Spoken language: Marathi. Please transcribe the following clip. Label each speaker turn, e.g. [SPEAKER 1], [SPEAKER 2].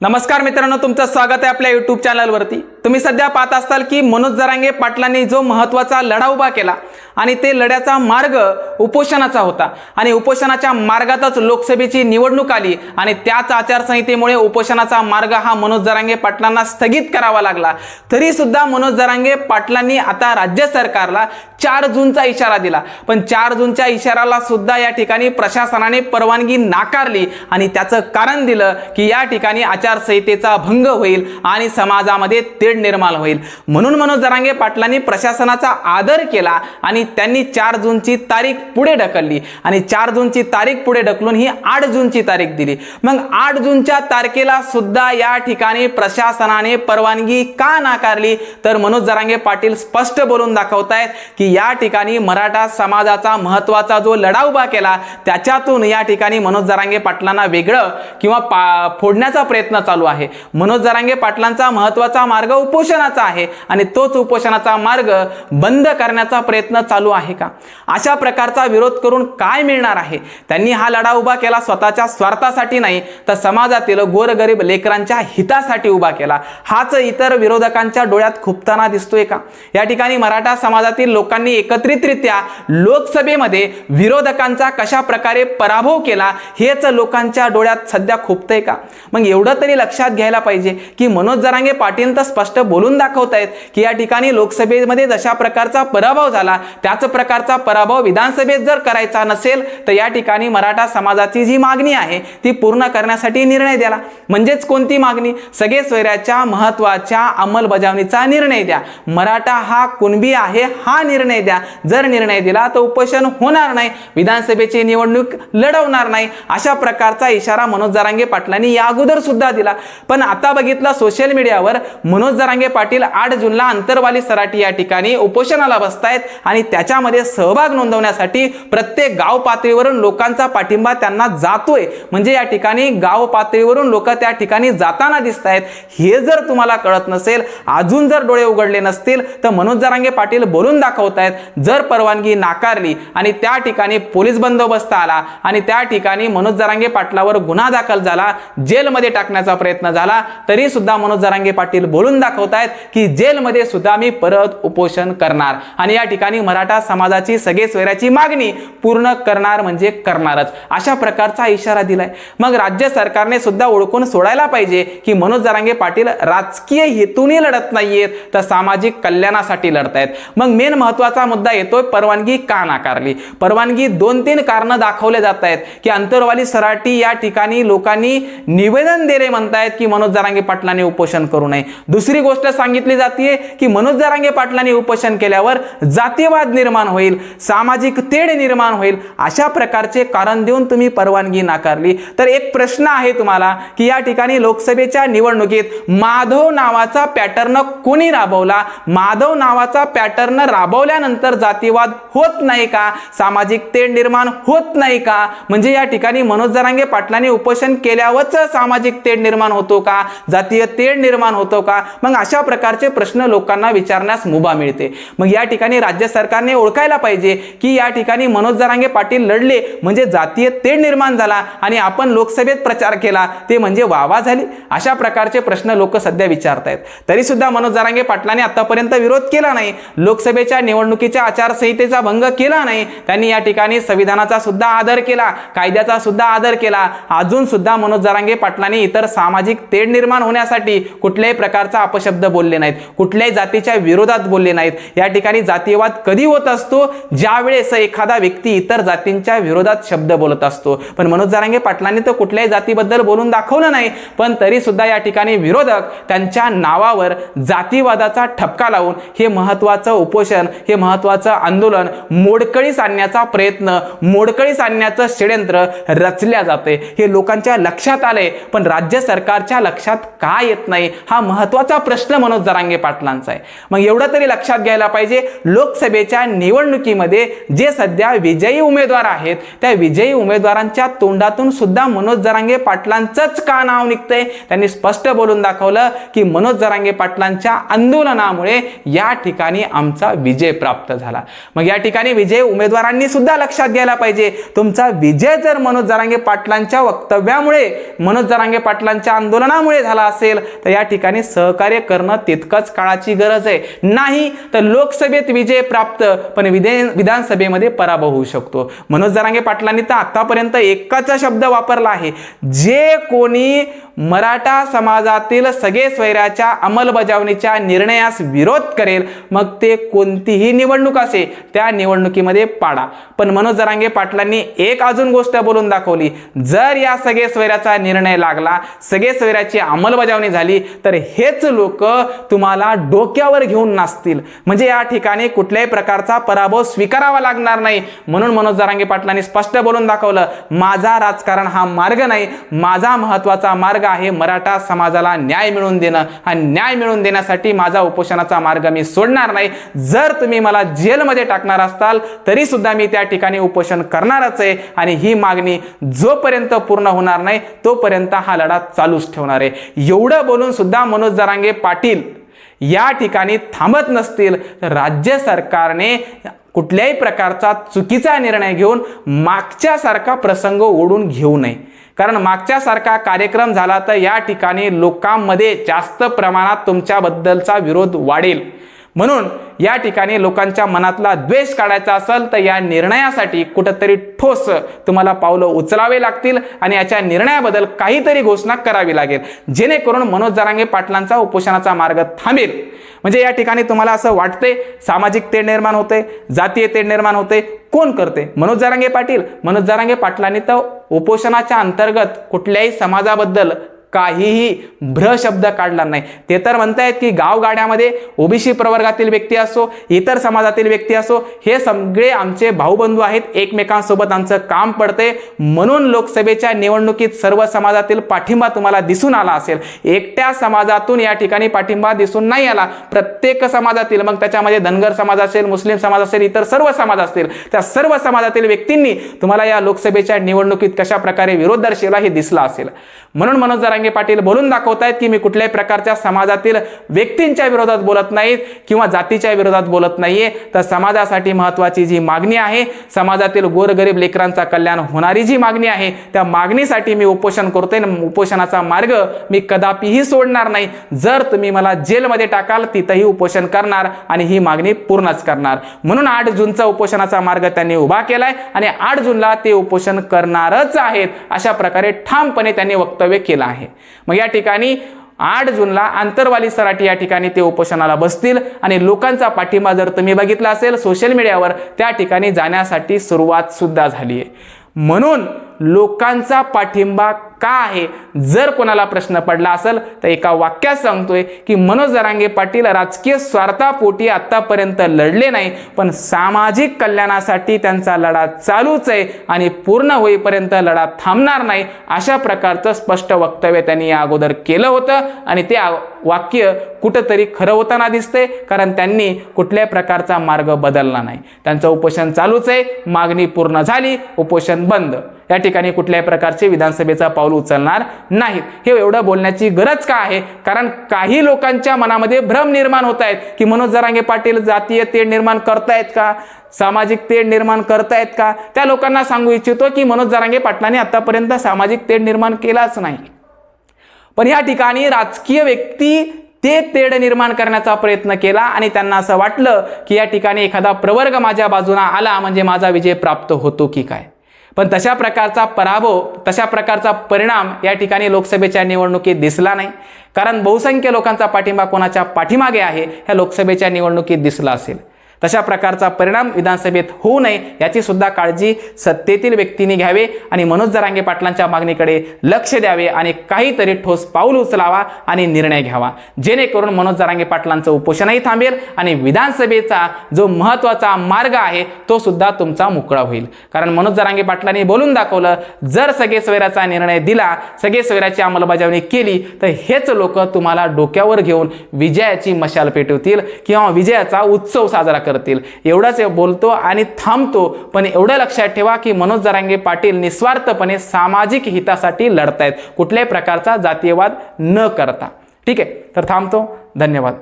[SPEAKER 1] नमस्कार मित्रांनो तुमचं स्वागत आहे आपल्या युट्यूब चॅनलवरती तुम्ही सध्या पाहत असताल की मनोज जरांगे पाटलांनी जो महत्त्वाचा लढा उभा केला आणि ते लढ्याचा मार्ग उपोषणाचा होता. आणि उपोषणाच्या मार्गातच लोकसभेची निवडणूक आली आणि त्याच आचारसंहितेमुळे उपोषणाचा मार्ग हा मनोज जरांगे पाटलांना स्थगित करावा लागला. तरी सुद्धा मनोज जरांगे पाटलांनी आता राज्य सरकारला चार जूनचा इशारा दिला. पण चार जूनच्या इशाराला सुद्धा या ठिकाणी प्रशासनाने परवानगी नाकारली आणि त्याचं कारण दिलं की या ठिकाणी आचारसंहितेचा भंग होईल आणि समाजामध्ये तेढ निर्माण होईल. म्हणून मनोज जरांगे पाटलांनी प्रशासनाचा आदर केला आणि त्यांनी चार जूनची तारीख पुढे ढकलली. आणि चार जूनची तारीख पुढे ढकलून ही आठ जूनची तारीख दिली. मग आठ जूनच्या तारखेला सुद्धा या ठिकाणी प्रशासनाने परवानगी का नाकारली? तर मनोज जरांगे पाटील स्पष्ट बोलून दाखवतायत की या ठिकाणी मराठा समाजाचा महत्त्वाचा जो लढा उभा केला त्याच्यातून या ठिकाणी मनोज जरांगे पाटलांना वेगळं किंवा पा फोडण्याचा प्रयत्न चालू आहे. मनोज जरांगे पाटलांचा महत्त्वाचा मार्ग उपोषणाचा आहे आणि तोच उपोषणाचा मार्ग बंद करण्याचा प्रयत्न चालू आहे का? अशा प्रकारचा विरोध करून काय मिळणार आहे? त्यांनी हा लढा उभा केला स्वतःच्या स्वार्थासाठी नाही तर समाजातील गोरगरीब लेकरांच्या हितासाठी उभा केला. हाच इतर विरोधकांच्या डोळ्यात खुपताना दिसतोय का? या ठिकाणी मराठा समाजातील लोकांनी एकत्रितरित्या लोकसभेमध्ये विरोधकांचा कशा प्रकारे पराभव केला हेच लोकांच्या डोळ्यात सध्या खुपतंय का? मग एवढं तरी लक्षात घ्यायला पाहिजे की मनोज जरांगे पाटील तर स्पष्ट बोलून दाखवतायत की या ठिकाणी लोकसभेमध्ये जशा प्रकारचा पराभव झाला त्याच प्रकारचा पराभव विधानसभेत जर करायचा नसेल तर या ठिकाणी मराठा समाजाची जी मागणी आहे ती पूर्ण करण्यासाठी निर्णय द्याला. म्हणजेच कोणती मागणी? सगळे स्वैराच्या महत्त्वाच्या अंमलबजावणीचा निर्णय द्या. मराठा हा कुणबी आहे हा निर्णय द्या. जर निर्णय दिला तर उपोषण होणार नाही. विधानसभेची निवडणूक लढवणार नाही. अशा प्रकारचा इशारा मनोज जरांगे पाटलांनी या अगोदर सुद्धा दिला. पण आता बघितलं सोशल मीडियावर मनोज जरांगे पाटील आठ जूनला अंतरवाली सराटी या ठिकाणी उपोषणाला बसतायत आणि त्याच्यामध्ये सहभाग नोंदवण्यासाठी प्रत्येक गाव पातळीवरून लोकांचा पाठिंबा त्यांना जातोय. म्हणजे या ठिकाणी गाव पातळीवरून लोक त्या ठिकाणी जाताना दिसत आहेत हे जर तुम्हाला कळत नसेल अजून जर डोळे उघडले नसतील तर मनोज जरांगे पाटील बोलून दाखवतायत जर परवानगी नाकारली आणि त्या ठिकाणी पोलीस बंदोबस्त आला आणि त्या ठिकाणी मनोज जरांगे पाटलावर गुन्हा दाखल झाला जेलमध्ये टाकण्याचा प्रयत्न झाला तरी सुद्धा मनोज जरांगे पाटील बोलून दाखवतायत की जेलमध्ये सुद्धा मी परत उपोषण करणार. आणि या ठिकाणी मराठा समाजाची सगळे स्वैराची मागणी पूर्ण करणार म्हणजे करणारच. अशा प्रकारचा इशारा दिलाय. मग राज्य सरकारने सुद्धा ओळखून सोडायला पाहिजे की मनोज जरांगे पाटील राजकीय हेतूने लढत नाहीयेत तर सामाजिक कल्याणासाठी लढतायत. मग मेन महत्त्वाचा मुद्दा येतोय परवानगी का नाकारली? परवानगी दोन तीन कारणं दाखवले जात आहेत की अंतरवाली सराटी या ठिकाणी लोकांनी निवेदन दिले म्हणतायत की मनोज जरांगे पाटलांनी उपोषण करू नये. दुसरी गोष्ट सांगितली जाते की मनोज जरांगे पाटलांनी उपोषण केल्यावर जातीयवाद निर्माण होईल सामाजिक तेढ निर्माण होईल अशा प्रकारचे कारण देऊन तुम्ही परवानगी नाकारली. तर एक प्रश्न आहे तुम्हाला की या ठिकाणी लोकसभेच्या निवडणुकीत माधव नावाचा पॅटर्न कोणी राबवला? माधव नावाचा पॅटर्न राबवल्यानंतर जातीवाद होत नाही का? सामाजिक तेढ निर्माण होत नाही का? म्हणजे या ठिकाणी मनोज जरांगे पाटलांनी उपोषण केल्यावरच सामाजिक तेढ निर्माण होतो का? जातीय तेढ निर्माण होतो का? मग अशा प्रकारचे प्रश्न लोकांना विचारण्यास मुभा मिळते. मग या ठिकाणी राज्य सरकारने ओळखायला पाहिजे की या ठिकाणी मनोज जरांगे पाटील लढले म्हणजे जातीय तेढ निर्माण झाला आणि आपण लोकसभेत प्रचार केला ते म्हणजे वावा झाली. अशा प्रकारचे प्रश्न लोक सध्या विचारतायत. तरी सुद्धा मनोज जरांगे पाटलांनी आतापर्यंत विरोध केला नाही. लोकसभेच्या निवडणुकीच्या आचारसंहितेचा भंग केला नाही. त्यांनी या ठिकाणी संविधानाचा सुद्धा आदर केला कायद्याचा सुद्धा आदर केला. अजून सुद्धा मनोज जरांगे पाटलांनी इतर सामाजिक तेढ निर्माण होण्यासाठी कुठल्याही प्रकारचा अपशब्द बोलले नाहीत. कुठल्याही जातीच्या विरोधात बोलले नाहीत. या ठिकाणी जातीयवाद कधी होत असतो? ज्या वेळेस एखादा व्यक्ती इतर जातींच्या विरोधात शब्द बोलत असतो. पण मनोज जरांगे पाटलांनी तर कुठल्याही जातीबद्दल बोलून दाखवलं नाही. पण तरी सुद्धा या ठिकाणी विरोधक त्यांच्या नावावर जातीवादाचा ठपका लावून हे महत्वाचं उपोषण हे महत्वाचं आंदोलन मोडकळीस आणण्याचा प्रयत्न मोडकळीस आणण्याचं षड्यंत्र रचल्या जाते हे लोकांच्या लक्षात आलंय. पण राज्य सरकारच्या लक्षात का येत नाही? हा महत्त्वाचा प्रश्न मनोज जरांगे पाटलांचा आहे. मग एवढं तरी लक्षात घ्यायला पाहिजे लोकसभेच्या निवडणुकीमध्ये जे सध्या विजयी उमेदवार आहेत त्या विजयी उमेदवारांच्या तोंडातून सुद्धा मनोज जरांगे पाटलांचंच का नाव निघतंय? त्यांनी स्पष्ट बोलून दाखवलं की मनोज जरांगे पाटलांच्या आंदोलनामुळे या ठिकाणी आमचा विजय प्राप्त झाला. मग या ठिकाणी विजय उमेदवारांनी सुद्धा लक्षात घ्यायला पाहिजे तुमचा विजय जर मनोज जरांगे पाटलांच्या वक्तव्यामुळे मनोज जरांगे पाटलांच्या आंदोलनामुळे झाला असेल तर या ठिकाणी सहकार्य करणं तितकंच काळाची गरज आहे. नाही तर लोकसभेत विजय प्राप्त पण विधे विधानसभेमध्ये पराभव होऊ शकतो. मनोज जरांगे पाटलांनी तर आतापर्यंत एकाचा शब्द वापरला आहे. जे कोणी मराठा समाजातील सगळे स्वैराच्या अंमलबजावणीच्या निर्णयास विरोध करेल मग ते कोणतीही निवडणूक असे त्या निवडणुकीमध्ये पाडा. पण मनोज जरांगे पाटलांनी एक अजून गोष्ट बोलून दाखवली. जर या सगळे स्वैराचा निर्णय लागला सगळे स्वैराची अंमलबजावणी झाली तर हेच लोक तुम्हाला डोक्यावर घेऊन नाचतील. म्हणजे या ठिकाणी कुठल्याही प्रकारचा पराभव स्वीकारावा लागणार नाही. म्हणून मनोज जरांगे पाटलांनी स्पष्ट बोलून दाखवलं माझा राजकारण हा मार्ग नाही. माझा महत्त्वाचा मार्ग आहे मराठा समाजाला न्याय मिळवून देणं. हा न्याय मिळवून देण्यासाठी माझा उपोषणाचा मार्ग मी सोडणार नाही. जर तुम्ही मला जेलमध्ये टाकणार असताल तरी सुद्धा मी त्या ठिकाणी उपोषण करणारच आहे. आणि ही मागणी जोपर्यंत पूर्ण होणार नाही तोपर्यंत हा लढा चालूच ठेवणार आहे. एवढं बोलून सुद्धा मनोज जरांगे पाटील या ठिकाणी थांबत नसतील तर राज्य सरकारने कुठल्याही प्रकारचा चुकीचा निर्णय घेऊन मागच्यासारखा प्रसंग ओढून घेऊ नये. कारण मागच्यासारखा कार्यक्रम झाला तर या ठिकाणी लोकांमध्ये जास्त प्रमाणात तुमच्याबद्दलचा विरोध वाढेल. म्हणून या ठिकाणी लोकांच्या मनातला द्वेष काढायचा असेल तर या निर्णयासाठी कुठंतरी ठोस तुम्हाला पावलं उचलावे लागतील आणि याच्या निर्णयाबद्दल काहीतरी घोषणा करावी लागेल. जेणेकरून मनोज जरांगे पाटलांचा उपोषणाचा मार्ग थांबेल. म्हणजे या ठिकाणी तुम्हाला असं वाटते सामाजिक तेढ निर्माण होते जातीय तेढ निर्माण होते कोण करते मनोज जरांगे पाटील. मनोज जरांगे पाटलांनी तर उपोषणाच्या अंतर्गत कुठल्याही समाजाबद्दल काहीही भ्र शब्द काढला नाही. ते तर म्हणतायत की गावगाड्यामध्ये ओबीसी प्रवर्गातील व्यक्ती असो इतर समाजातील व्यक्ती असो हे सगळे आमचे भाऊबंधू आहेत. एकमेकांसोबत आमचं काम पडते म्हणून लोकसभेच्या निवडणुकीत सर्व समाजातील पाठिंबा तुम्हाला दिसून आला असेल. एकट्या समाजातून या ठिकाणी पाठिंबा दिसून नाही आला. प्रत्येक समाजातील मग त्याच्यामध्ये धनगर समाज असेल मुस्लिम समाज असेल इतर सर्व समाज असतील त्या सर्व समाजातील व्यक्तींनी तुम्हाला या लोकसभेच्या निवडणुकीत कशा प्रकारे विरोध दर्शवला हे दिसला असेल. म्हणून मनोज जरांगे पाटील बोलून दाखवतायत की मी कुठल्याही प्रकारच्या समाजातील व्यक्तींच्या विरोधात बोलत नाहीत किंवा जातीच्या विरोधात बोलत नाहीये. तर समाजासाठी महत्वाची जी मागणी आहे समाजातील गोरगरीब लेकरांचा कल्याण होणारी जी मागणी आहे त्या मागणीसाठी मी उपोषण करतोय उपोषणाचा मार्ग मी कदापिही सोडणार नाही. जर तुम्ही मला जेलमध्ये टाकाल तिथंही उपोषण करणार आणि ही मागणी पूर्णच करणार. म्हणून आठ जूनचा उपोषणाचा मार्ग त्यांनी उभा केलाय आणि आठ जूनला ते उपोषण करणारच आहेत. अशा प्रकारे ठामपणे त्यांनी वक्तव्य केलं आहे. मग या ठिकाणी आठ जूनला आंतरवाली सराटी या ठिकाणी ते उपोषणाला बसतील आणि लोकांचा पाठिंबा जर तुम्ही बघितला असेल सोशल मीडियावर त्या ठिकाणी जाण्यासाठी सुरुवात सुद्धा झाली आहे म्हणून लोकांचा पाठिंबा का आहे? जर कोणाला प्रश्न पडला असेल तर एका वाक्यात सांगतोय की मनोज जरांगे पाटील राजकीय स्वार्थापोटी आत्तापर्यंत लढले नाही पण सामाजिक कल्याणासाठी त्यांचा लढा चालूच आहे आणि पूर्ण होईपर्यंत लढा थांबणार नाही अशा प्रकारचं स्पष्ट वक्तव्य त्यांनी या अगोदर केलं होतं. आणि ते वाक्य कुठंतरी खरं होताना दिसतंय कारण त्यांनी कुठल्याही प्रकारचा मार्ग बदलला नाही. त्यांचं उपोषण चालूच आहे मागणी पूर्ण झाली उपोषण बंद. या ठिकाणी कुठल्याही प्रकारचे विधानसभेचा पाऊल उचलणार नाहीत. हे एवढं बोलण्याची गरज का आहे? कारण काही लोकांच्या मनामध्ये भ्रम निर्माण होत आहेत की मनोज जरांगे पाटील जातीय तेढ निर्माण करतायत का? सामाजिक तेढ निर्माण करतायत का? त्या लोकांना सांगू इच्छितो की मनोज जरांगे पाटलांनी आतापर्यंत सामाजिक तेढ निर्माण केलाच नाही. पण या ठिकाणी राजकीय व्यक्ती ते तेढ निर्माण करण्याचा प्रयत्न केला आणि त्यांना असं वाटलं की या ठिकाणी एखादा प्रवर्ग माझ्या बाजूला आला म्हणजे माझा विजय प्राप्त होतो की काय? पण तशा प्रकारचा पराभव तशा प्रकारचा परिणाम या ठिकाणी लोकसभेच्या निवडणुकीत दिसला नाही. कारण बहुसंख्य लोकांचा पाठिंबा कोणाच्या पाठीमागे आहे ह्या लोकसभेच्या निवडणुकीत दिसला असेल. तशा प्रकारचा परिणाम विधानसभेत होऊ नये याची सुद्धा काळजी सत्तेतील व्यक्तींनी घ्यावे आणि मनोज जरांगे पाटलांच्या मागणीकडे लक्ष द्यावे आणि काहीतरी ठोस पाऊल उचलावा आणि निर्णय घ्यावा. जेणेकरून मनोज जरांगे पाटलांचं उपोषणही थांबेल आणि विधानसभेचा जो महत्त्वाचा मार्ग आहे तो सुद्धा तुमचा मोकळा होईल. कारण मनोज जरांगे पाटलांनी बोलून दाखवलं जर सगळे सोयऱ्याचा निर्णय दिला सगळे सोयऱ्याची अंमलबजावणी केली तर हेच लोक तुम्हाला डोक्यावर घेऊन विजयाची मशाल पेटवतील किंवा विजयाचा उत्सव साजरा करतील. एवढंच बोलतो आणि थांबतो. पण एवढं लक्षात ठेवा की मनोज जरांगे पाटील निस्वार्थपणे सामाजिक हितासाठी लढतायत. कुठल्याही प्रकारचा जातीयवाद न करता. ठीक आहे? तर थांबतो. धन्यवाद.